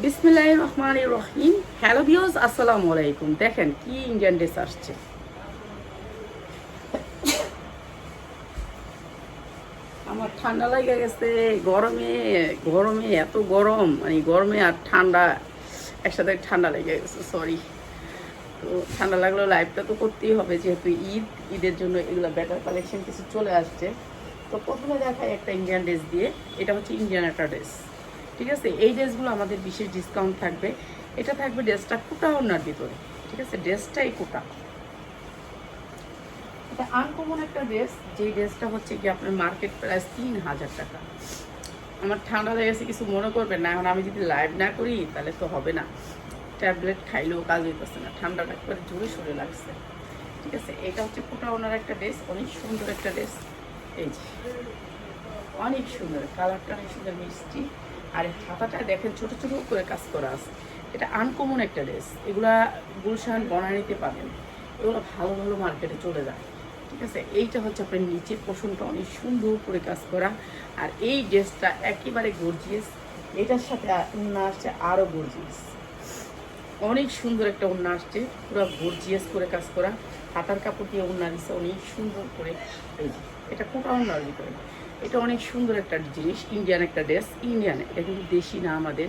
বিসমিল্লাহ রহমান রহিম। Hello views আসসালামু আলাইকুম। দেখেন কি ইন্ডিয়ান ড্রেস আসছে। আমার ঠান্ডা লেগে গেছে। গরমে গরমে এত গরম। মানে গরমে আর ঠান্ডা, একসাথে ঠান্ডা লেগে গেছে সরি তো ঠান্ডা লাগলেও লাইভটা তো করতেই হবে, যেহেতু ঈদ, ঈদের জন্য এগুলো বেটার কালেকশন কিছু চলে আসছে। তো প্রথমে দেখাই একটা ইন্ডিয়ান ড্রেস দিয়ে। এটা হচ্ছে ইন্ডিয়ান একটা ড্রেস ঠিক আছে? এই ড্রেসগুলো আমাদের বিশেষ ডিসকাউন্ট থাকবে। এটা থাকবে ড্রেসটা কোটা ওনার ভিতরে, ঠিক আছে? ড্রেসটাই কোটা। এটা আনকমন একটা ড্রেস যেই ড্রেসটা হচ্ছে কি আপনার মার্কেট প্রাইস তিন হাজার টাকা। আমার ঠান্ডা লেগেছে কিছু মনে করবেন না। এখন আমি যদি লাইভ না করি, তাহলে তো হবে না। ট্যাবলেট খাইলেও কাজ হইতেছে না। ঠান্ডাটা একবারে জোরে সরে লাগছে। ঠিক আছে? এটা হচ্ছে কোটা ওনার একটা ড্রেস, অনেক সুন্দর একটা ড্রেস। এই যে, অনেক সুন্দর। কালারটা অনেক সুন্দর, মিষ্টি। আর হাতাটা দেখেন, ছোট ছোট করে কাজ করা আছে। এটা আনকমন একটা ড্রেস এগুলা গুলশান বনানিতে পাবেন। এগুলো ভালো ভালো মার্কেটে চলে যায়। ঠিক আছে? এইটা হচ্ছে আপনার নিচের পোষণটা অনেক সুন্দর করে কাজ করা। আর এই ড্রেসটা একেবারে গর্জিয়াস এটার সাথে উন্না আসছে আরও গর্জিয়াস অনেক সুন্দর একটা ওড়না আসছে। পুরো গর্জিয়াস করে কাজ করা। হাতার কাপড় দিয়ে ওড়না দিচ্ছে অনেক সুন্দর করে। এটা কোটা ওড়নার ভিতরে। এটা অনেক সুন্দর একটা জিনিস ইন্ডিয়ান একটা ড্রেস ইন্ডিয়ান এটা কিন্তু দেশি না আমাদের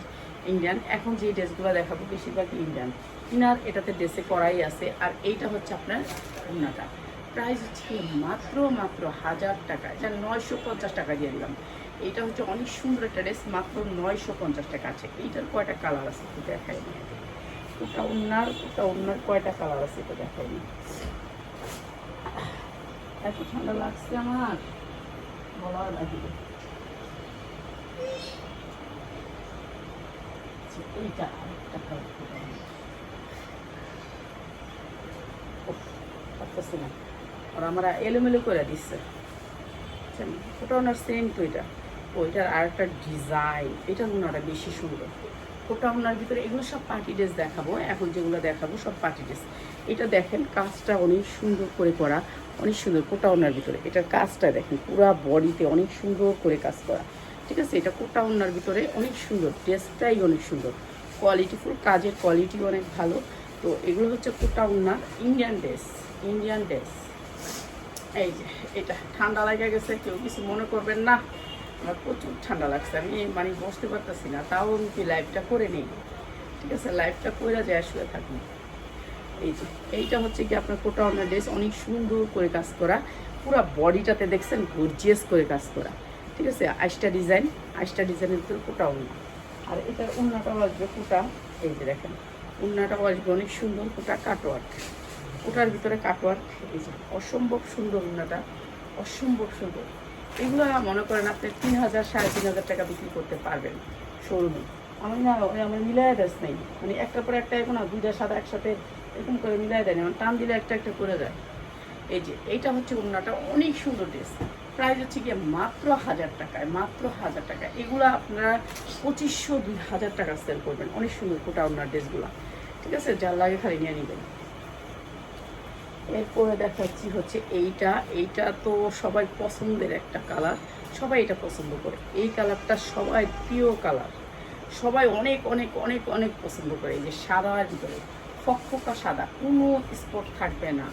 ইন্ডিয়ান এখন যে ড্রেসগুলো দেখাবো, বেশিরভাগ ইন্ডিয়ান ইনার এটাতে ড্রেসে করাই আছে, আর এইটা হচ্ছে আপনার ওড়নাটা প্রাইস হচ্ছে মাত্র মাত্র হাজার টাকা। এটা নয়শো পঞ্চাশ টাকা দিয়ে দিলাম। এইটা হচ্ছে অনেক সুন্দর একটা ড্রেস মাত্র নয়শো পঞ্চাশ টাকা আছে। এইটার কয়টা কালার আছে একটু দেখাই নি ওটা ওনার ওটা ওনার কয়টা কালার আছে এটা দেখাইনি এত ঠান্ডা লাগছে আমার। আরেকটা পারতেছি না। আর আমরা এলোমেলো করে দিচ্ছে। ওটা ওনার সেম তো এটা। ওইটার আর একটা ডিজাইন এটা ওনারা বেশি সুন্দর। ওটা ওনার ভিতরে এগুলো সব পার্টি ড্রেস দেখাবো, এখন যেগুলো দেখাবো সব পার্টি ড্রেস। এটা দেখেন কাজটা অনেক সুন্দর করে করা, অনেক সুন্দর কোটা ওনার ভিতরে। এটার কাজটা দেখেন পুরা বডিতে অনেক সুন্দর করে কাজ করা। ঠিক আছে? এটা কোটা ওনার ভিতরে অনেক সুন্দর, ড্রেসটাই অনেক সুন্দর। কোয়ালিটিফুল কাজের কোয়ালিটি অনেক ভালো। তো এগুলো হচ্ছে কোটা ওনার ইন্ডিয়ান ড্রেস ইন্ডিয়ান ড্রেস এই যে, এটা ঠান্ডা লেগে গেছে, কেউ কিছু মনে করবেন না। আমার প্রচুর ঠান্ডা লাগছে। আমি মানে বসতে পারতেছি না, তাও আমি কি লাইভটা করে নিই? ঠিক আছে লাইভটা করে যায়, শুয়ে থাকি এই যে, এইটা হচ্ছে কি আপনার কোটা অনার ড্রেস অনেক সুন্দর করে কাজ করা। পুরো বডিটাতে দেখছেন গর্জিয়াস করে কাজ করা। ঠিক আছে, আইসটা ডিজাইন আইসটা ডিজাইনের ভিতরে কোটা উন্না আর এটার উন্নাটাও আসবে কোটা, এই যে দেখেন, উন্নাটাও আসবে, অনেক সুন্দর কোটা কাটওয়ার্ক ওটার ভিতরে কাটওয়ার্ক এই যে, অসম্ভব সুন্দর উন্নাটা, অসম্ভব সুন্দর। এগুলো মনে করেন আপনি তিন হাজার, সাড়ে তিন হাজার টাকা বিক্রি করতে পারবেন শোরুমে আমি না আমার মিলাই দেশ নেই। মানে একটা পরে একটা এখন দুইটা, সাদা একসাথে এরকম করে মিলাই দেয় না মানে টান দিলে একটা একটা করে যায়। এই যে, এইটা হচ্ছে উন্নাটা অনেক সুন্দর ড্রেস প্রাইস হচ্ছে গিয়ে মাত্র হাজার টাকায়, মাত্র হাজার টাকা এগুলো আপনারা পঁচিশশো, দুই হাজার টাকা সেল করবেন। অনেক সুন্দর কোটা উন্নার ড্রেসগুলো ঠিক আছে? যার লাগে খালি নিয়ে নেবেন। এরপরে দেখাচ্ছি হচ্ছে এইটা। এইটা তো সবাই পছন্দের একটা কালার। সবাই এটা পছন্দ করে। এই কালারটা সবাই প্রিয় কালার। সবাই অনেক অনেক অনেক অনেক পছন্দ করে। এই যে সাদার ভিতরে ফকফকা সাদা, কোনো স্পট থাকবে না।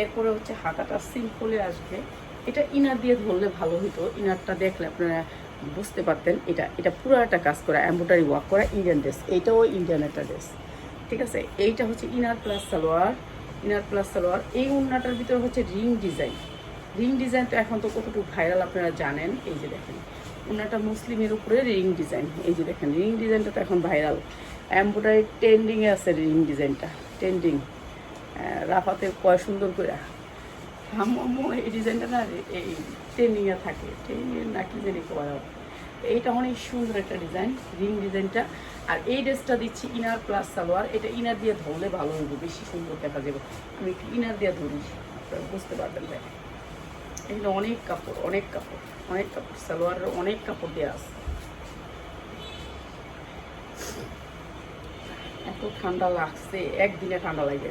এরপরে হচ্ছে হাতাটা সিম্পলে আসবে। এটা ইনার দিয়ে ধরলে ভালো হতো ইনারটা দেখলে আপনারা বুঝতে পারতেন এটা। এটা পুরো একটা কাজ করা এম্ব্রয়ডারি ওয়ার্ক করা ইন্ডিয়ান ড্রেস এইটাও ইন্ডিয়ান একটা ড্রেস ঠিক আছে? এইটা হচ্ছে inner plus salwar. Inner plus salwar এই উন্নাটার ভিতরে হচ্ছে রিং ডিজাইন। রিং ডিজাইন তো এখন তো কতটুকু ভাইরাল আপনারা জানেন, এই যে দেখেন। উন্নাটা মুসলিমের উপরে রিং ডিজাইন, এই যে দেখেন, রিং ডিজাইনটা তো এখন ভাইরাল। এম্ব্রয়ডারি ট্রেন্ডিংয়ে আছে রিং ডিজাইনটা, ট্রেন্ডিং। রাফাতে কয় সুন্দর করে। আমার এই ডিজাইনটা না, এই ট্রেন্ডিংয়ে থাকে, ট্রেন্ডিং না কি জানি করা এইটা অনেক সুন্দর একটা ডিজাইন, রিং ডিজাইনটা। আর এই ড্রেসটা দিচ্ছি ইনার প্লাস সালোয়ার। এটা ইনার দিয়ে ধরলে ভালো হবে বেশি সুন্দর দেখা যাবে। আমি একটু ইনার দিয়ে ধরি, আপনারা বুঝতে পারবেন তাই এখানে অনেক কাপড় অনেক কাপড় অনেক কাপড় সালোয়ার অনেক কাপড় দেওয়া আছে। এত ঠান্ডা লাগছে, একদিনে ঠান্ডা লাগে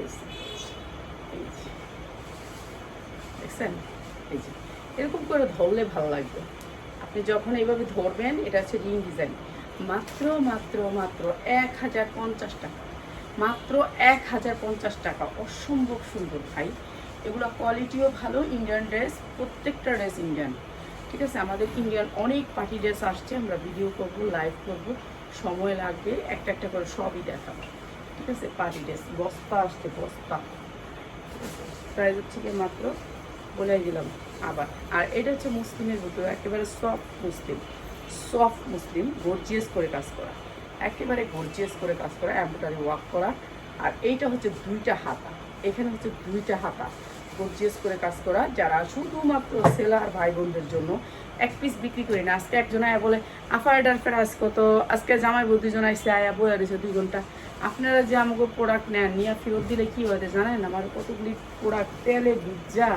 দেখছেন? এই যে, এরকম করে ধরলে ভালো লাগবে। আপনি যখন এইভাবে ধরবেন, এটা হচ্ছে রিং ডিজাইন। মাত্র মাত্র মাত্র এক হাজার পঞ্চাশ টাকা। মাত্র এক হাজার পঞ্চাশ টাকা। অসম্ভব সুন্দর ভাই। এগুলো কোয়ালিটিও ভালো ইন্ডিয়ান ড্রেস প্রত্যেকটা ড্রেস ইন্ডিয়ান ঠিক আছে? আমাদের ইন্ডিয়ান অনেক পার্টি ড্রেস আসছে, আমরা ভিডিও করব লাইভ করব। সময় লাগবে, একটা একটা করে সবই দেখাবো। ঠিক আছে? পার্টি ড্রেস বস্তা আসছে, বস্তা। প্রাইস হচ্ছে মাত্র বলে দিলাম আবার। আর এটা হচ্ছে মুসলিমের ভিতরে একেবারে soft muslin. Soft muslin gorgeous করে কাজ করা। একেবারে গর্জিয়াস করে কাজ করা এম্ব্রয়ডারি ওয়ার্ক করা। আর এইটা হচ্ছে দুইটা হাতা। এখানে হচ্ছে দুইটা হাতা গর্জিয়াস করে কাজ করা, যারা শুধুমাত্র সেলার ভাই বোনদের জন্য এক পিস বিক্রি করি না। আজকে একজন আয়া বলে আফার ডারফার আজ কত? আজকে জামাই বউ দুজন আইসে আয়া বয়ে রয়েছে দুই ঘণ্টা। আপনারা যে আমাকে প্রোডাক্ট নেন, নিয়ে ফেরত দিলে কী হয়েছে জানেন? আমার কতগুলি প্রোডাক্ট তেলে ভিজা।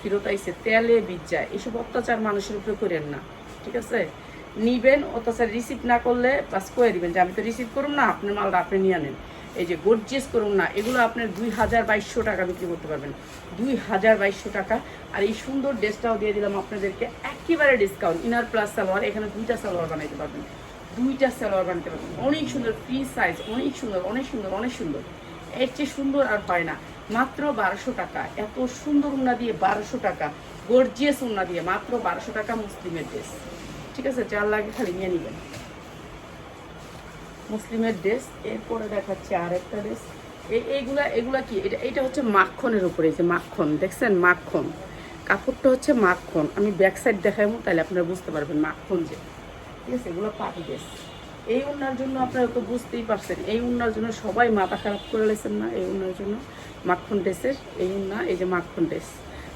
ফেরত আইসে তেলে বিজ্জা এসব অত্যাচার মানুষের উপরে করেন না, ঠিক আছে? নিবেন, অত্যাচার রিসিভ না করলে বাস করে দিবেন যে, আমি তো রিসিভ করুন না, আপনার মালটা আপনি নিয়ে নেন এই যে গর্জিয়াস করুন না, এগুলো আপনার দুই হাজার বাইশশো টাকা বিক্রি করতে পারবেন। দুই হাজার বাইশশো টাকা। আর এই সুন্দর ড্রেসটাও দিয়ে দিলাম আপনাদেরকে, একেবারে ডিসকাউন্ট ইনার প্লাস সালোয়ার, এখানে দুইটা সালোয়ার বানাইতে পারবেন। দুইটা সালোয়ার বানাতে পারবেন। অনেক সুন্দর ফ্রি সাইজ অনেক সুন্দর অনেক সুন্দর অনেক সুন্দর। এর চেয়ে সুন্দর আর হয় না। মাত্র বারোশো টাকা। এত সুন্দর উন্না দিয়ে বারোশো টাকা। গর্জিয়াস উন্না দিয়ে মাত্র বারোশো টাকা মুসলিমের ড্রেস ঠিক আছে? যার লাগে খালি নিয়ে নেবেন। মুসলিমের ড্রেস এরপরে দেখাচ্ছি আর একটা ড্রেস এইগুলা এগুলা কি? এটা এটা হচ্ছে মাখনের উপরে যে মাখন। দেখছেন? মাখন। কাপড়টা হচ্ছে মাখন। আমি ব্যাক সাইড দেখাবো, তাহলে আপনারা বুঝতে পারবেন মাখন যে। ঠিক আছে? এগুলো পাটি ড্রেস এই উন্নার জন্য আপনারা তো বুঝতেই পারছেন, এই উন্নার জন্য সবাই মাথা খারাপ করে লেছেন না, এই উন্নার জন্য মাখন ড্রেসের এই উন্না, এই যে মাখন ড্রেস।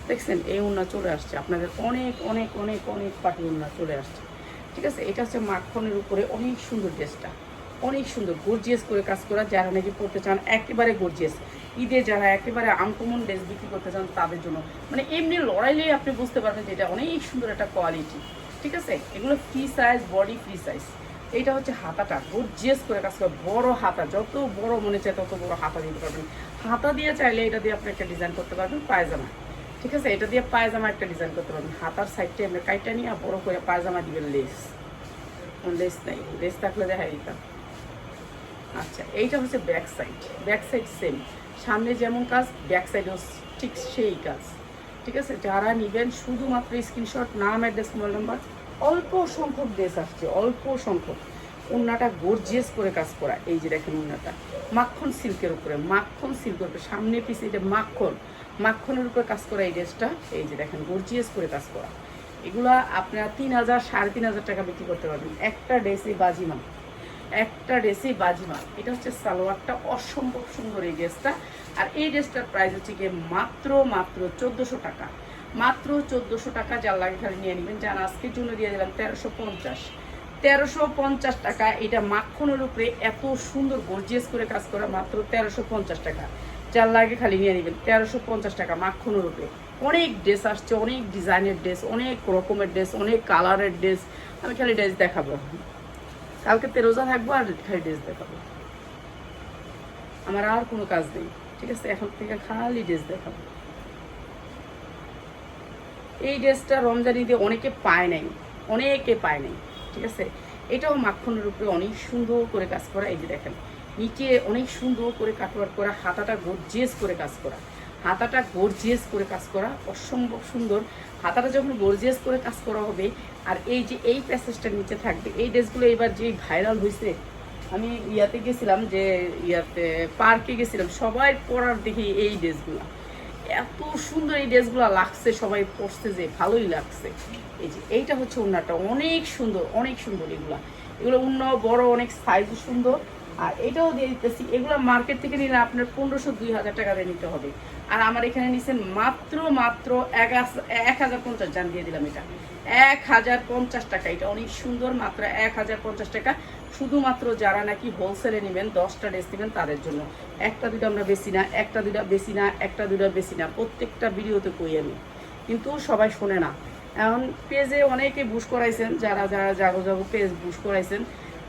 দেখছেন, এই উন্না চলে আসছে, আপনাদের অনেক অনেক অনেক অনেক পাটি উন্না চলে আসছে। ঠিক আছে, এটা হচ্ছে মাখনের উপরে অনেক সুন্দর ড্রেসটা, অনেক সুন্দর গর্জিয়াস করে কাজ করা, যারা নাকি পড়তে চান, একেবারে গর্জিয়াস ঈদে যারা একেবারে আনকমন ড্রেস বিক্রি করতে চান, তাদের জন্য। মানে এমনি লড়াইলেই আপনি বুঝতে পারবেন যে এটা অনেক সুন্দর একটা কোয়ালিটি ঠিক আছে, এগুলো free size body free size এইটা হচ্ছে হাতাটা। গর্জিয়াস করে কাজ করে, বড় হাতা। যত বড় মনে চায় তত বড় হাতা দিতে পারবেন। হাতা দিয়ে চাইলে এটা দিয়ে আপনি একটা ডিজাইন করতে পারবেন, পায়জামা। ঠিক আছে? এটা দিয়ে পায়জামা একটা ডিজাইন করতে পারবেন। হাতার সাইডটা এমনি কাইটা নিয়ে বড় করে পায়জামা দিবেন লেস লেস নাই। লেস থাকলে দেখা দিতাম আচ্ছা এইটা হচ্ছে back side back side same সামনে যেমন কাজ ব্যাক সাইডও ঠিক সেই কাজ। ঠিক আছে? যারা নেবেন, শুধুমাত্র স্ক্রিনশট নাম অ্যাড্রেস মোবাইল নাম্বার অল্প সংখ্যক ড্রেস আসছে, অল্প সংখ্যক। উন্নাটা গর্জিয়াস করে কাজ করা। এই যে দেখেন উন্নাটা। মাখন সিল্কের উপরে, মাখন সিল্কের উপরে, সামনে পিছিয়ে এটা মাখন, মাখনের উপরে কাজ করা এই ড্রেসটা এই যে দেখেন গর্জিয়াস করে কাজ করা। এগুলা আপনারা তিন হাজার, সাড়ে তিন হাজার টাকা বিক্রি করতে পারবেন। একটা ড্রেসে বাজিমান একটা ড্রেসে বাজিমাল। এটা হচ্ছে সালোয়ারটা অসম্ভব সুন্দর এই ড্রেসটা। আর এই ড্রেসটার প্রাইস হচ্ছে গিয়ে মাত্র মাত্র চোদ্দোশো টাকা। মাত্র চোদ্দোশো টাকা যার লাগে খালি নিয়ে নেবেন। যান আজকের জন্য দিয়ে দিলাম তেরোশো পঞ্চাশ। তেরোশো পঞ্চাশ টাকা, এটা মাখনের উপরে এত সুন্দর গর্জিয়াস করে কাজ করা মাত্র তেরোশো পঞ্চাশ টাকা। যার লাগে খালি নিয়ে নেবেন, তেরোশো পঞ্চাশ টাকা মাখনের উপরে। অনেক ড্রেস আসছে, অনেক ডিজাইনের ড্রেস অনেক রকমের ড্রেস অনেক কালারের ড্রেস আমি খালি ড্রেস দেখাবো। কালকে তে রোজা থাকব আর খালি ড্রেস দেখাবো। আমার আর কোনো কাজ নেই, ঠিক আছে? এখন থেকে খালি ড্রেস দেখাবো। এই ড্রেসটা রমজান ঈদে অনেকে পায় নাই, অনেকে পায় নাই, ঠিক আছে? এটাও মাখনের উপরে অনেক সুন্দর করে কাজ করা, এই যে দেখেন, নিচে অনেক সুন্দর করে কাটওয়ার করা, হাতাটা গর্জিয়াস করে কাজ করা, হাতাটা গর্জিয়াস করে কাজ করা, অসম্ভব সুন্দর। হাতাটা যখন গর্জিয়াস করে কাজ করা হবে, আর এই যে এই প্যাসেজটা নিচে থাকবে, এই ড্রেসগুলো এবার যে ভাইরাল হয়েছে, আমি ইয়াতে গেছিলাম যে ইয়াতে পার্কে গেছিলাম, সবাই পরার দেখি এই ড্রেসগুলো। এত সুন্দর এই ড্রেসগুলো লাগছে, সবাই পরছে যে ভালোই লাগছে। এই যে এইটা হচ্ছে উন্নাটা অনেক সুন্দর অনেক সুন্দর এগুলা। এগুলো উন্ন বড়, অনেক সাইজ সুন্দর। আর এটাও দিয়ে দিতেছি, এগুলো মার্কেট থেকে নিলে আপনার পনেরোশো, দুই হাজার টাকা দিয়ে নিতে হবে। আর আমার এখানে নিচ্ছেন মাত্র মাত্র এক হাজার- পঞ্চাশ, জান দিয়ে দিলাম এটা। এক হাজার পঞ্চাশ টাকা, এটা অনেক সুন্দর, মাত্র এক হাজার পঞ্চাশ টাকা। শুধুমাত্র যারা নাকি হোলসেলে নেবেন, দশটা ড্রেস নেবেন, তাদের জন্য। একটা দুটো আমরা বেশি না, একটা দুটা বেশি না, একটা দুটা বেশি না। প্রত্যেকটা ভিডিওতে কই আমি। কিন্তু সবাই শোনে না। এখন পেজে অনেকে বুশ করাইছেন, যারা যারা জাগো জাগো পেজ বুশ করাইছেন,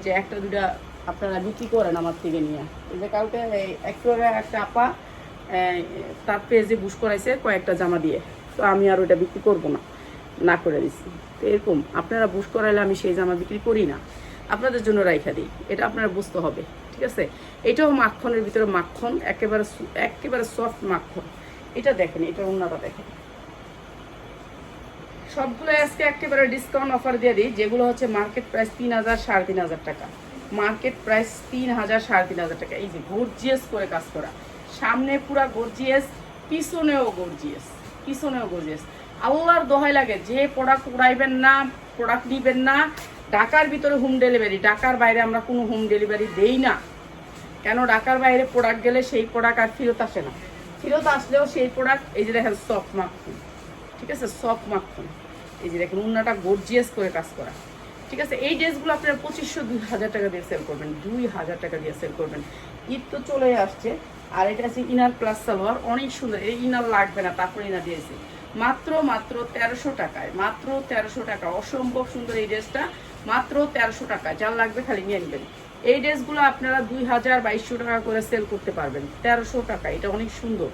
যে একটা দুটা আপনারা বিক্রি করেন আমার থেকে নিয়ে। এই যে এই একটু একটা আপা তার পেজে বুশ করাইছে কয়েকটা জামা দিয়ে। তো আমি আর ওইটা বিক্রি করব না না করে দিছি। তো এরকম, আপনারা বুশ করাইলে আমি সেই জামা বিক্রি করি না। আপনাদের জন্য রাইখা দিই। এটা আপনারা বুঝতে হবে, ঠিক আছে? এটাও মাখনের ভিতরে মাখন, একেবারে একেবারে সফট মাখন। এটা দেখেন, এটা অন্যটা দেখেন। সবগুলো আজকে একেবারে ডিসকাউন্ট অফার দিয়ে দিই, যেগুলো হচ্ছে মার্কেট প্রাইস তিন হাজার, সাড়ে তিন হাজার টাকা। মার্কেট প্রাইস তিন হাজার, সাড়ে তিন হাজার টাকা। এই যে গর্জিয়াস করে কাজ করা। সামনে পুরা গর্জিয়াস পিছনেও গর্জিয়াস পিছনেও গর্জিয়াস আল্লাহর দোহাই লাগে, যে প্রোডাক্ট উড়াইবেন না প্রোডাক্ট নিবেন না ঢাকার ভিতরে হোম ডেলিভারি ঢাকার বাইরে আমরা কোনো হোম ডেলিভারি দেই না। কেন? ঢাকার বাইরে প্রোডাক্ট গেলে সেই প্রোডাক্ট আর ফেরত আসে না। ফেরত আসলেও সেই প্রোডাক্ট এই যে দেখেন সফট মাখন। ঠিক আছে? সফট মাখন। এই যে দেখেন উন্নাটা গর্জিয়াস করে কাজ করা। ঠিক আছে? এই ড্রেসগুলো আপনারা পঁচিশশো, দুই হাজার টাকা দিয়ে সেল করবেন। দুই হাজার টাকা দিয়ে সেল করবেন। ঈদ তো চলে আসছে। আর এটা আছে ইনার প্লাস সালোয়ার অনেক সুন্দর। এই ইনার লাগবে না, তারপরে ইনার দিয়েছি। মাত্র মাত্র তেরোশো টাকায়, মাত্র তেরোশো টাকা। অসম্ভব সুন্দর এই ড্রেসটা মাত্র তেরোশো টাকা। যার লাগবে খালি নিয়ে নেবেন। এই ড্রেসগুলো আপনারা দুই হাজার বাইশশো টাকা করে সেল করতে পারবেন। তেরোশো টাকা, এটা অনেক সুন্দর।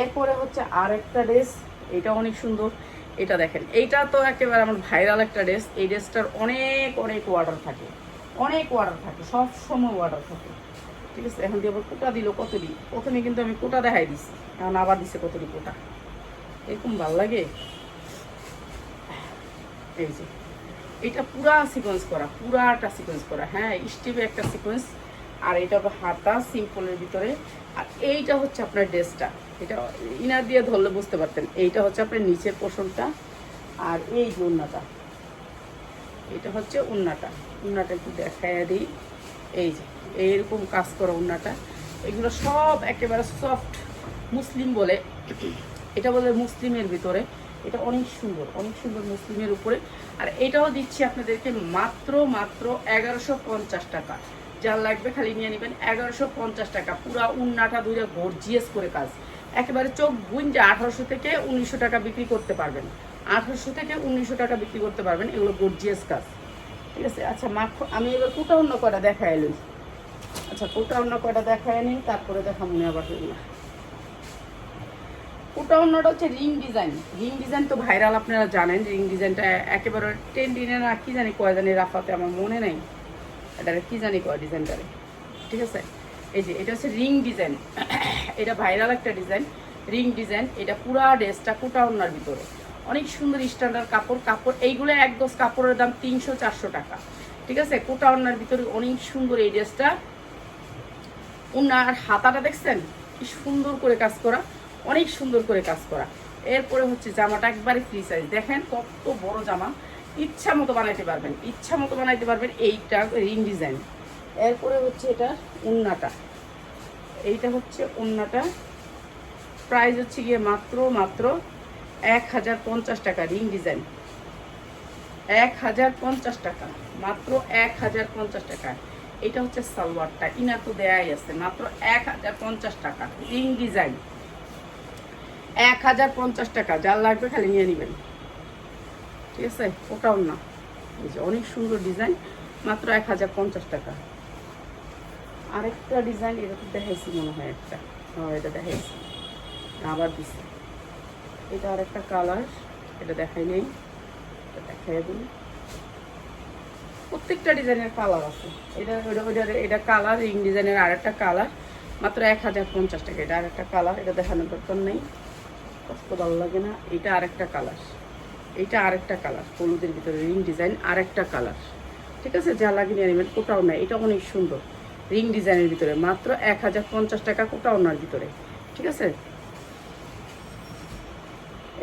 এরপরে হচ্ছে আর একটা ড্রেস, এটা অনেক সুন্দর। এটা দেখেন, এইটা তো একেবারে আমার ভাইরাল একটা ড্রেস। এই ড্রেসটার অনেক অনেক অর্ডার থাকে। অনেক অর্ডার থাকে, সব সময় অর্ডার থাকে। ঠিক আছে, এখন দিয়ে আবার কোটা দিল কত দিই প্রথমে কিন্তু আমি কোটা দেখাই দিছি, এখন আবার দিছে কত দিই কোটা? এরকম ভালো লাগে? এই যে। এটা পুরা সিকোয়েন্স করা, পুরাটা সিকোয়েন্স করা। হ্যাঁ স্টিভে একটা সিকোয়েন্স আর এটা হবে হাতা সিম্পলের ভিতরে। আর এইটা হচ্ছে আপনার ড্রেসটা। এটা ইনার দিয়ে ধরলে বুঝতে পারতেন। এইটা হচ্ছে আপনার নিচের পোষণটা আর এই যে উন্নাটা এটা হচ্ছে উন্নাটা উন্নাটা একটু দেখায় দিই। এই যে, এইরকম কাজ করা উন্নাটা এগুলো সব একেবারে সফট মুসলিম বলে। এটা বলে মুসলিমের ভিতরে। এটা অনেক সুন্দর অনেক সুন্দর মুসলিমের উপরে। আর এটাও দিচ্ছি আপনাদেরকে মাত্র মাত্র এগারোশো পঞ্চাশ টাকা। যার লাগবে খালি নিয়ে নেবেন এগারোশো পঞ্চাশ টাকা। পুরা উন্নাটা দুইটা গর্জিয়াস করে কাজ। একেবারে চোখ গুঞ্জে আঠারোশো থেকে উনিশশো টাকা বিক্রি করতে পারবেন। আঠারোশো থেকে উনিশশো টাকা বিক্রি করতে পারবেন। এগুলো গর্জিয়াস কাজ। ঠিক আছে? আচ্ছা মাখ, আমি এবার কোটা অন্য কটা দেখা এলুই আচ্ছা কোটা অন্য কটা দেখায় নিন, তারপরে দেখা মনে আবার ওটা অন্যটা হচ্ছে রিং ডিজাইন। রিং ডিজাইন তো ভাইরাল, আপনারা জানেন রিং ডিজাইনটা একেবারে টেন দিনে না, কি জানি কয় জানি রাফাতে, আমার মনে নেই। এটা কি জানি কয় ডিজাইনটারে। ঠিক আছে? এই যে, এটা হচ্ছে রিং ডিজাইন। এটা ভাইরাল একটা ডিজাইন। রিং ডিজাইন, এটা পুরা ড্রেসটা কোটা অন্যার ভিতরে। অনেক সুন্দর স্ট্যান্ডার্ড কাপড় কাপড়, এইগুলো এক গজ কাপড়ের দাম তিনশো চারশো টাকা। ঠিক আছে? কোটা অন্যার ভিতরে অনেক সুন্দর এই ড্রেসটা। উনার হাতাটা দেখছেন? কি সুন্দর করে কাজ করা। অনেক সুন্দর করে কাজ করা। এরপরে হচ্ছে জামাটা একবারে ফ্রি সাইজ দেখেন কত বড় জামা। ইচ্ছা মতো বানাইতে পারবেন। ইচ্ছা মতো বানাইতে পারবেন এইটা রিং ডিজাইন এরপরে হচ্ছে এটা উন্নাটা। এইটা হচ্ছে উন্নাটা। প্রাইস হচ্ছে গিয়ে মাত্র মাত্র এক হাজার পঞ্চাশ টাকা রিং ডিজাইন এক হাজার পঞ্চাশ টাকা। মাত্র এক হাজার পঞ্চাশ টাকা। এটা হচ্ছে সালোয়ারটা। ইনা তো দেয়াই আছে। মাত্র এক হাজার পঞ্চাশ টাকা। রিং ডিজাইন এক হাজার পঞ্চাশ টাকা, যার লাগবে খালি নিয়ে নেবেন। ঠিক আছে? ওটাও না। এই যে অনেক সুন্দর ডিজাইন, মাত্র এক হাজার পঞ্চাশ টাকা। আরেকটা ডিজাইন এটা দেখাইছি মনে হয় একটা। হ্যাঁ এটা দেখাইছি। আবার দিছি। এটা আরেকটা কালার, এটা দেখাই নেই। এটা দেখাই দিন প্রত্যেকটা ডিজাইনের কালার আছে। এটা ওইটা ওইটা এটা কালার, রিং ডিজাইনের আরেকটা কালার, মাত্র এক হাজার পঞ্চাশ টাকা। এটা আরেকটা কালার, এটা দেখানোর দরকার নেই। কষ্ট ভালো লাগে না। এটা আরেকটা কালার এইটা আরেকটা কালার হলুদের ভিতরে রিং ডিজাইন আরেকটা কালার ঠিক আছে? যা লাগিয়ে নিয়ে নেবেন, কোটাও না এটা অনেক সুন্দর। রিং ডিজাইনের ভিতরে। মাত্র এক হাজার পঞ্চাশ টাকা কোটাও নার ভিতরে। ঠিক আছে?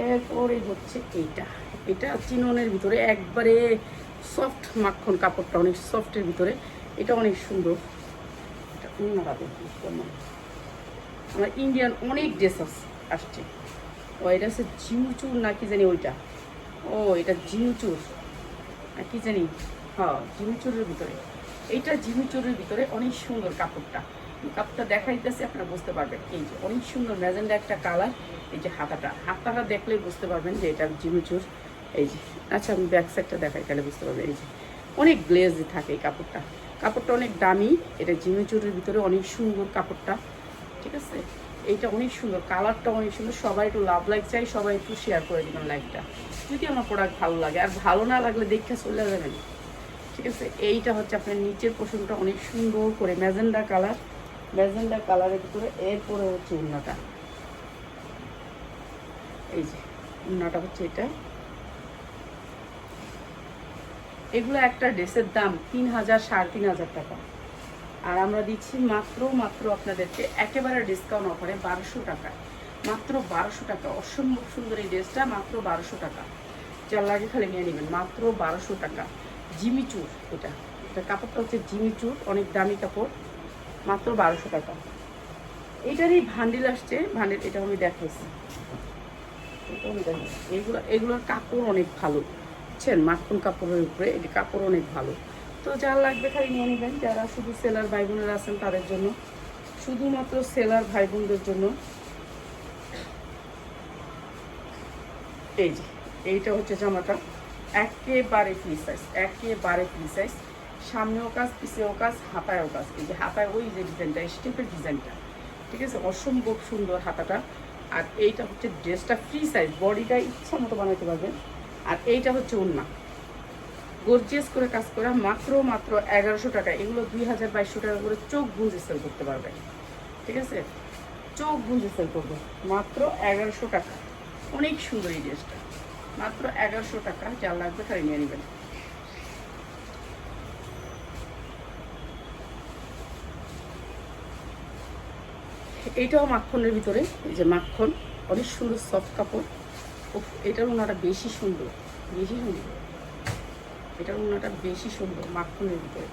এরপরে হচ্ছে এইটা। এটা চিননের ভিতরে একবারে সফট মাখন কাপড়টা, অনেক সফটের ভিতরে। এটা অনেক সুন্দর। এটা অন্যরা দেখি কেমন। আমার ইন্ডিয়ান অনেক ড্রেস আসছে। ও, এটা হচ্ছে জিউচুর না কি জানি ওইটা? ও, এটা জিউচুর। না কি জানি? হ্যাঁ জিউচুরের ভিতরে। এইটা জিউচুরের ভিতরে অনেক সুন্দর কাপড়টা। কাপড়টা দেখাইতেছে, আপনারা বুঝতে পারবেন। এই যে অনেক সুন্দর ম্যাজেন্ডা একটা কালার, এই যে হাতাটা। হাতাটা দেখলেই বুঝতে পারবেন যে এটা জিউচুর। এই যে আচ্ছা আমি ব্যাক সাইডটা দেখাই, তাহলে বুঝতে পারবেন। এই যে, অনেক গ্লেজ থাকে এই কাপড়টা। কাপড়টা অনেক দামি, এটা জিমেচুরের ভিতরে অনেক সুন্দর কাপড়টা। ঠিক আছে? এইটা অনেক সুন্দর, কালারটা অনেক সুন্দর, সবাই একটু লাভ লাইক চাই, সবাই একটু শেয়ার করে দিবেন লাইকটা যদি আমার প্রোডাক্ট ভালো লাগে, আর ভালো না লাগলে দেখে চলে যাবেন। ঠিক আছে? এইটা হচ্ছে আপনার নিচের পোষণটা অনেক সুন্দর করে, ম্যাজেন্ডা কালার। ম্যাজেন্ডা কালারের ভিতরে এরপরে হচ্ছে উন্নাটা। এই যে, উন্নাটা হচ্ছে এটা। এগুলো একটা ড্রেসের দাম তিন হাজার, সাড়ে তিন হাজার টাকা। আর আমরা দিচ্ছি মাত্র মাত্র আপনাদেরকে একেবারে ডিসকাউন্ট অফারে বারোশো টাকা। মাত্র বারোশো টাকা, অসম্ভব সুন্দর এই ড্রেসটা মাত্র বারোশো টাকা। যার লাগে খালি নিয়ে নেবেন, মাত্র বারোশো টাকা। জিমিচুর এটা। এটা কাপড়টা হচ্ছে জিমিচুর অনেক দামি কাপড়, মাত্র বারোশো টাকা। এটারই ভান্ডিল আসছে ভান্ডিল এটা আমি দেখাইছি। এগুলো, এগুলোর কাপড় অনেক ভালো। বুঝছেন? মাখন কাপড়ের উপরে, এটি কাপড় অনেক ভালো। তো যার লাগবে খালি নিয়ে নেবেন। যারা শুধু সেলার ভাই বোনেরা আছেন তাদের জন্য। শুধুমাত্র সেলার ভাই বোনদের জন্য। এই যে, এইটা হচ্ছে জামাটা। একেবারে ফ্রি সাইজ একেবারে ফ্রি সাইজ সামনেও কাজ, পিছেও কাজ, হাতায়ও কাজ। এই যে হাতায় ওই যে ডিজাইনটা স্টেপের ডিজাইনটা ঠিক আছে? অসম্ভব সুন্দর হাতাটা। আর এইটা হচ্ছে ড্রেসটা ফ্রি সাইজ বডিটা ইচ্ছা মতো বানাতে পারবেন। আর এইটা হচ্ছে ওন্না গর্জিয়াস করে কাজ করা মাত্র মাত্র এগারোশো টাকা। এগুলো দুই হাজার বাইশশো টাকা করে চোখ গুঁজে সেল করতে পারবেন ঠিক আছে? চোখ গুঁজে সেল করবে। মাত্র এগারোশো টাকা। অনেক সুন্দর এই ড্রেসটা। মাত্র এগারোশো টাকা। যা লাগবে তাই নিয়ে নেবেন। এইটাও মাখনের ভিতরে, এই যে মাখন, অনেক সুন্দর সফট কাপড়। এটার ওনাটা বেশি সুন্দর। বেশি সুন্দর। এটার ওনাটা বেশি সুন্দর, মাখনের ভিতরে।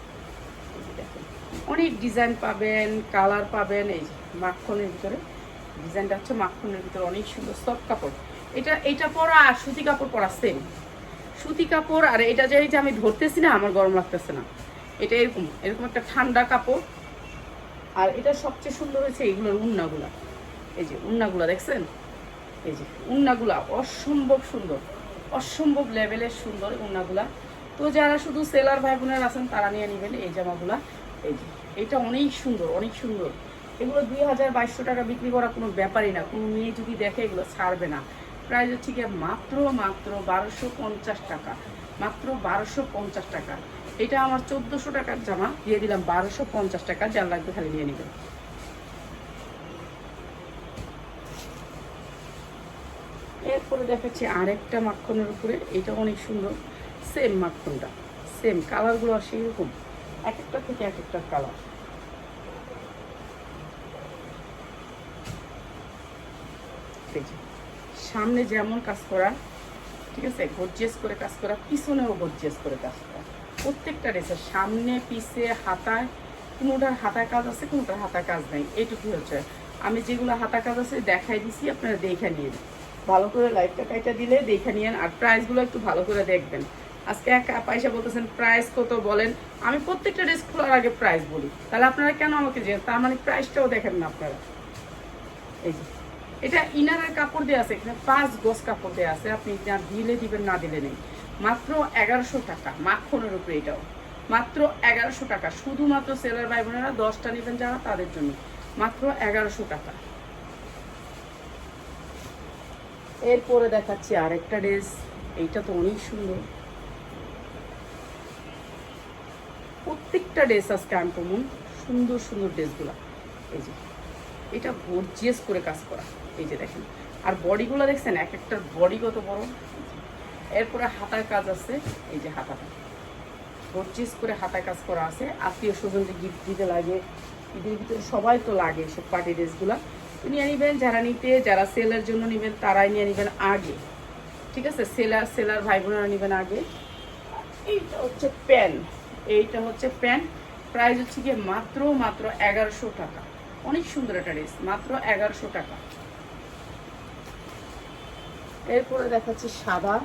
অনেক ডিজাইন পাবেন কালার পাবেন, এই মাখনের ভিতরে। ডিজাইনটা হচ্ছে মাখনের ভিতরে, অনেক সুন্দর সফট কাপড়। এটা এটা পরা আর সুতি কাপড় পরা সেম সুতি কাপড় আর এটা যে যে আমি ধরতেছি না, আমার গরম লাগতেছে না। এটা এরকম এরকম একটা ঠান্ডা কাপড়। আর এটা সবচেয়ে সুন্দর হয়েছে এইগুলোর উন্নাগুলা। এই যে উন্নাগুলা দেখছেন? এই যে উন্নাগুলা অসম্ভব সুন্দর, অসম্ভব লেভেলের সুন্দর উন্নাগুলা। তো যারা শুধু সেলার ভাই বোনেরা আছেন, তারা নিয়ে নেবেন এই জামাগুলা। এই যে, এটা অনেক সুন্দর অনেক সুন্দর। এগুলো দুই হাজার বাইশশো টাকা বিক্রি করা কোনো ব্যাপারই না। কোনো মেয়ে যদি দেখে, এগুলো ছাড়বে না। প্রাইস হচ্ছে গিয়ে মাত্র মাত্র বারোশো পঞ্চাশ টাকা। মাত্র বারোশো পঞ্চাশ টাকা। এটা আমার চোদ্দোশো টাকার জামা। দিয়ে দিলাম বারোশো পঞ্চাশ টাকা। যার লাগবে খালি নিয়ে নেবেন। এরপরে দেখাচ্ছি আরেকটা মাখনের উপরে। এটা অনেক সুন্দর। সেম মাখনটা সেম কালারগুলো সেই রকম এক একটা থেকে এক একটা কালার সামনে যেমন কাজ করা ঠিক আছে গর্জিয়াস করে কাজ করা পিছনেও গর্জিয়াস করে কাজ করা। প্রত্যেকটা ড্রেসের সামনে পিছে হাতায় কোনোটার হাতায় কাজ আছে কোনোটার হাতায় কাজ নেই। এইটুকুই হচ্ছে। আমি যেগুলো হাতা কাজ আছে দেখাই দিছি আপনারা দেখে নিন। ভালো করে লাইটটা কাইটা দিলে দেখে নিন আর প্রাইসগুলো একটু ভালো করে দেখবেন। আজকে এক পয়সা বলতেছেন প্রাইস কত বলেন? আমি প্রত্যেকটা ড্রেস খোলার আগে প্রাইস বলি। তাহলে আপনারা কেন আমাকে যে তার মানে প্রাইসটাও দেখেন না আপনারা। এই যে, এটা ইনারের কাপড় দেওয়া আছে, এখানে পাঁচ গজ কাপড় দেওয়া আছে। আপনি যা দিলে দিবেন, না দিলে নেই। মাত্র এগারোশো টাকা, মাখনের উপরে এটাও। মাত্র এগারোশো টাকা। শুধুমাত্র সেলার ভাই বোনেরা দশটা নেবেন যারা, তাদের জন্য। মাত্র এগারোশো টাকা। এরপরে দেখাচ্ছি আরেকটা ড্রেস এইটা তো অনেক সুন্দর। প্রত্যেকটা ড্রেস আজকে আনকমন সুন্দর সুন্দর ড্রেসগুলা। এই যে, এটা গর্জিয়াস করে কাজ করা। এই যে দেখেন, আর বডিগুলো দেখছেন, এক একটার বডি কত বড়। এরপরে হাতায় কাজ আছে, এই যে হাতাটা। গর্জিয়াস করে হাতায় কাজ করা আছে। আত্মীয় স্বজন যে গিফট দিতে লাগে, ঈদের ভিতরে সবাই তো লাগে সব পার্টি ড্রেসগুলো। নিয়ে নেবেন, যারা নিতে, যারা সেলের জন্য নেবেন, তারাই নিয়ে নেবেন আগে। ঠিক আছে? সেলার সেলার ভাই বোনেরা নেবেন আগে। এইটা হচ্ছে প্যান এইটা হচ্ছে প্যান্ট প্রাইস হচ্ছে গিয়ে মাত্র মাত্র এগারোশো টাকা। অনেক সুন্দর একটা ড্রেস, মাত্র এগারোশো টাকা। এরপরে দেখাচ্ছি সাদা।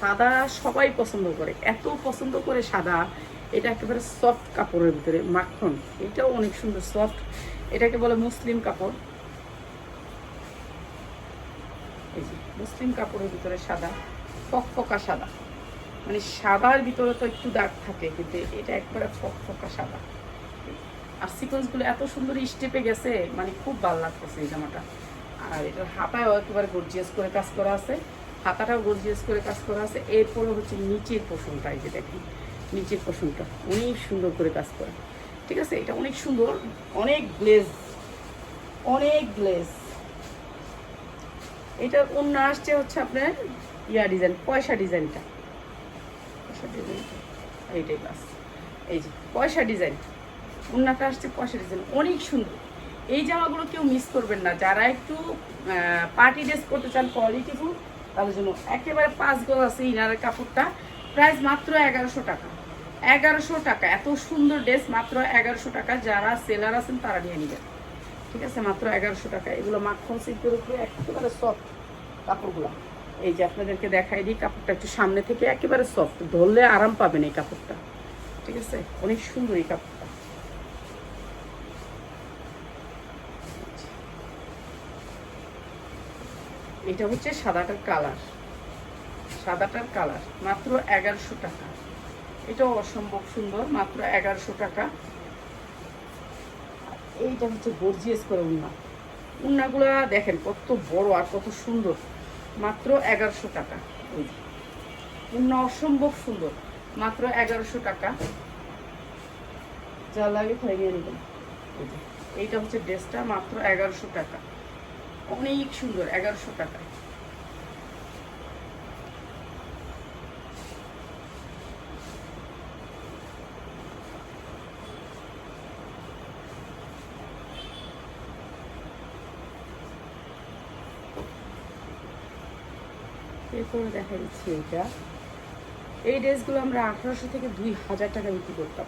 সাদা সবাই পছন্দ করে, এত পছন্দ করে সাদা। এটা একেবারে সফট কাপড়ের ভিতরে, মাখন। এটাও অনেক সুন্দর সফট এটাকে বলে মুসলিম কাপড়। এই যে, মুসলিম কাপড়ের ভিতরে সাদা, ফকফকা সাদা। মানে সাদার ভিতরে তো একটু দাগ থাকে, কিন্তু এটা একবারে ফকফকা সাদা। আর সিকোয়েন্সগুলো এত সুন্দর স্টেপে গেছে মানে খুব ভালো লাগতেছে এই জামাটা। আর এটার হাতায়ও একেবারে গর্জিয়াস করে কাজ করা আছে, হাতাটাও গর্জিয়াস করে কাজ করা আছে। এরপরে হচ্ছে নিচের পোষণটা এই যে দেখেন, নিচের পোষণটা অনেক সুন্দর করে কাজ করা। ঠিক আছে? এটা অনেক সুন্দর, অনেক গ্লেজ অনেক গ্লেজ এটার অন্য আসছে হচ্ছে আপনার ইয়া ডিজাইন পয়সা ডিজাইনটা এইটাই বাস এই যে, পয়সা ডিজাইন উন্নাটা আসছে পয়সা ডিজাইন অনেক সুন্দর। এই জামাগুলো কেউ মিস করবেন না। যারা একটু পার্টি ড্রেস করতে চান কোয়ালিটিফুল তাদের জন্য একেবারে পাঁচ গজ আছে ইনারের কাপড়টা। প্রাইস মাত্র এগারোশো টাকা। এগারোশো টাকা। এত সুন্দর ড্রেস মাত্র এগারোশো টাকা। যারা সেলার আছেন, তারা নিয়ে নেবেন। ঠিক আছে? মাত্র এগারোশো টাকা। এগুলো মাখন সিল্কের উপরে একেবারে সফট কাপড়গুলো। এই যে আপনাদেরকে দেখাই দিই কাপড়টা একটু সামনে থেকে একেবারে সফট ধরলে আরাম পাবেন এই কাপড়টা। ঠিক আছে? অনেক সুন্দর এই কাপড়টা। এটা হচ্ছে সাদাটার কালার। সাদাটার কালার, মাত্র এগারোশো টাকা। এটাও অসম্ভব সুন্দর, মাত্র এগারোশো টাকা। এইটা হচ্ছে গর্জিয়াস করে উন্না। উন্নাগুলা দেখেন কত বড় আর কত সুন্দর। মাত্র এগারোশো টাকা। পূর্ণ অসম্ভব সুন্দর। মাত্র এগারোশো টাকা। যা লাগে তাই নিয়ে নেবেন। এইটা হচ্ছে ড্রেসটা, মাত্র এগারোশো টাকা। অনেক সুন্দর, এগারোশো টাকা এরপরে দেখা যাচ্ছে এটা। এই ড্রেসগুলো আমরা আঠারোশো থেকে দুই হাজার টাকা বিক্রি করতাম।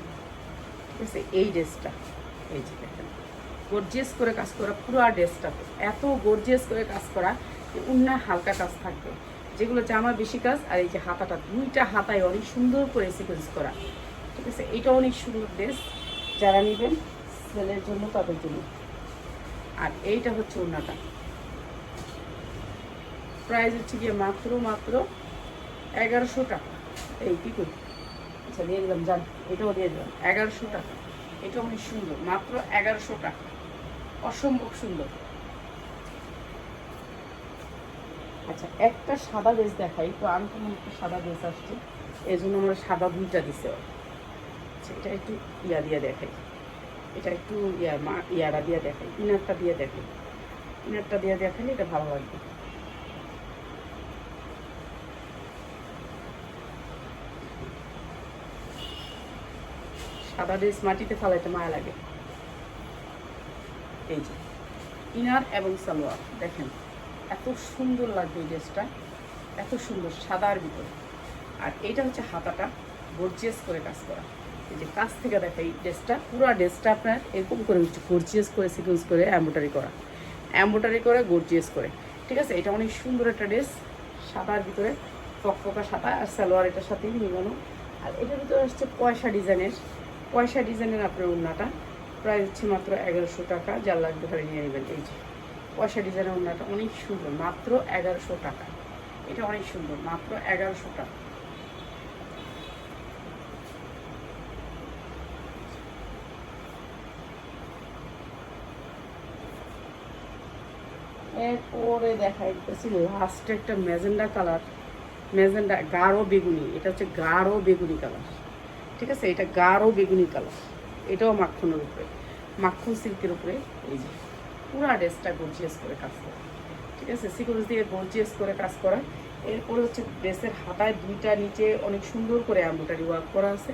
ঠিক আছে, এই ড্রেসটা। এই যে দেখেন গর্জিয়াস করে কাজ করা পুরো ড্রেসটাতে এত গর্জিয়াস করে কাজ করা যে উন্না হালকা কাজ থাকবে। যেগুলো জামা বেশি কাজ আর এই যে হাতাটা, দুইটা হাতায় অনেক সুন্দর করে সিকোয়েন্স করা। ঠিক আছে এটা অনেক সুন্দর ড্রেস। যারা নেবেন ছেলের জন্য তাদের জন্য। আর এইটা হচ্ছে উন্নাটা প্রাইস হচ্ছে গিয়ে মাত্র মাত্র এগারোশো টাকা। এই কি করি? আচ্ছা দিয়ে দিলাম, যান, এটাও দিয়ে দিলাম, এগারোশো টাকা। এটা অনেক সুন্দর, মাত্র এগারোশো টাকা। অসম্ভব সুন্দর। আচ্ছা একটা সাদা ড্রেস দেখাই, তো আনকমন একটা সাদা ড্রেস আসছে। এই জন্য আমরা সাদা দুইটা দিছে। আচ্ছা এটা একটু ইয়া দিয়ে দেখাই। এটা একটু ইয়া মা, ইয়াটা দিয়ে দেখাই, ইনারটা দিয়ে দেখাই। ইনারটা দিয়ে দেখালে এটা ভালো লাগবে। সাদা ড্রেস মাটিতে ফালাইতে মায়া লাগে। এই যে, ইনার এবং সালোয়ার, দেখেন, এত সুন্দর লাগবে এই ড্রেসটা এত সুন্দর সাদার ভিতরে। আর এইটা হচ্ছে হাতাটা গর্জিয়াস করে কাজ করা। এই যে কাছ থেকে দেখা এই ড্রেসটা পুরো ড্রেসটা আপনার এরকম করে হচ্ছে গর্জিয়াস করে সিকুয়েন্স করে এম্বোটারি করা। এম্বোটারি করে গর্জিয়াস করে। ঠিক আছে, এটা অনেক সুন্দর একটা ড্রেস সাদার ভিতরে, ফকফকা সাদা আর সালোয়ার এটার সাথেই মিলানো। আর এটার ভিতরে হচ্ছে পয়সা ডিজাইনের পয়সা ডিজাইনের আপনার ওড়নাটা প্রায় হচ্ছে মাত্র এগারোশো টাকা, যার লাগবে তারা নিয়ে নেবেন। এই যে, পয়সা ডিজাইনের ওড়নাটা অনেক সুন্দর, মাত্র এগারোশো টাকা। এটা অনেক সুন্দর, মাত্র এগারোশো টাকা। এরপরে দেখা যাচ্ছে লাস্টে একটা ম্যাজেন্ডা কালার। ম্যাজেন্ডা গাঢ় বেগুনি, এটা হচ্ছে গাঢ় বেগুনি কালার। ঠিক আছে? এটা গাঢ় বেগুনি কালার। এটাও মাখনের উপরে। মাখন সিল্কের উপরে। এই যে, পুরা ড্রেসটা গর্জিয়াস করে কাজ করা। ঠিক আছে? সিকুয়েন্স দিয়ে গর্জিয়াস করে কাজ করা। এরপরে হচ্ছে ড্রেসের হাতায় দুইটা নিচে অনেক সুন্দর করে এম্বোটারি ওয়ার্ক করা আছে।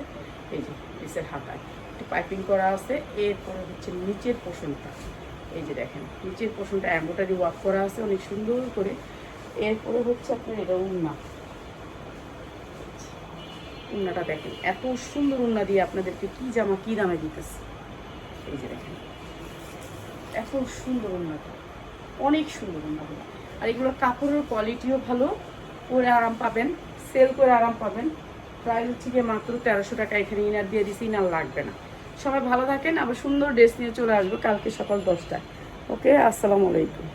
এই যে, ড্রেসের হাতায়। একটু পাইপিং করা আছে। এরপরে হচ্ছে নিচের পোষণটা। এই যে দেখেন, নিচের পোষণটা এম্বোটারি ওয়ার্ক করা আছে অনেক সুন্দর করে। এরপরে হচ্ছে আপনার এটা উন্না। উন্নাটা দেখেন। এত সুন্দর উন্না দিয়ে আপনাদেরকে কি জামা, কি দামে দিতেছে। এই যে দেখেন। এত সুন্দর উন্নাটা অনেক সুন্দর উন্নাগুলো আর এগুলো কাপড়ের কোয়ালিটিও ভালো। পরে আরাম পাবেন। সেল করে আরাম পাবেন। প্রাইস হচ্ছে গিয়ে মাত্র তেরোশো টাকা। এখানে ইনার দিয়ে দিছি, ইনার লাগবে না। সবাই ভালো থাকেন। আবার সুন্দর ড্রেস নিয়ে চলে আসব কালকে সকাল দশটায়। ওকে আসসালামু আলাইকুম।